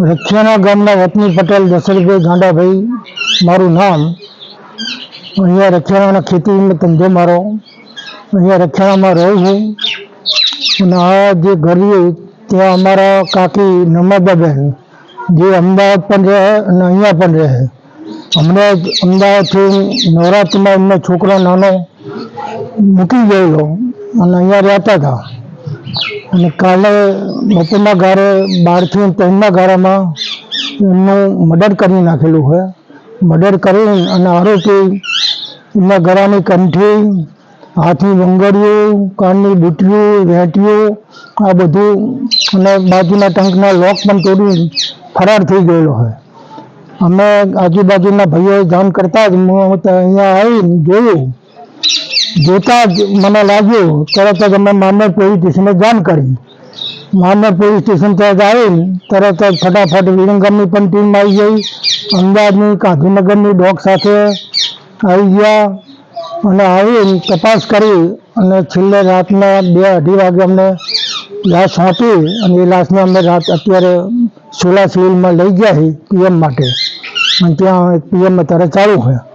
રખિયાના ગામના વતની પટેલ દશરથભાઈ ગાંડાભાઈ, મારું નામ. અહીંયા રખિયાણાના ખેતીનો ધંધો મારો. અહીંયા રખિયાણામાં રહું છું. અને આ જે ઘર ત્યાં અમારા કાકી નમાદાબેન જે અમદાવાદ પણ રહે અને અહીંયા પણ રહે. અમને અમદાવાદથી નવરાત્રિમાં એમનો છોકરો નાનો મૂકી ગયેલો અને અહીંયા રહેતા હતા. અને કાલે બપોરના ગારે બારથી ત્રણના ગારામાં એમનું મર્ડર કરી નાખેલું છે. મર્ડર કરી અને આરોપી એમના ગરાની કંઠી, હાથની બંગડીઓ કાનની બુટીઓ વેટીઓ, આ બધું અને બાજુના ટંકના લોક પણ તોડી ફરાર થઈ ગયેલો છે. અમે આજુબાજુના ભાઈઓએ જાણ કરતા જ હું અહીંયા આવીને જોયું જોતા જ મને લાગ્યું, તરત જ અમે મામર પોલીસ સ્ટેશને જાણ કરી. મામર પોલીસ સ્ટેશન ત્યાં જ આવીને તરત જ ફટાફટ વિરંગામની પણ ટીમ આવી ગઈ. અમદાવાદની, ગાંધીનગરની ડોગ સાથે આવી ગયા અને આવીને તપાસ કરી અને છેલ્લે રાતના બે અઢી વાગે અમને લાશ આપી અને એ લાશને અમે રાત અત્યારે સોલા સિવિલમાં લઈ ગયા છીએ પીએમ માટે. અને ત્યાં પીએમ અત્યારે ચાલુ છે.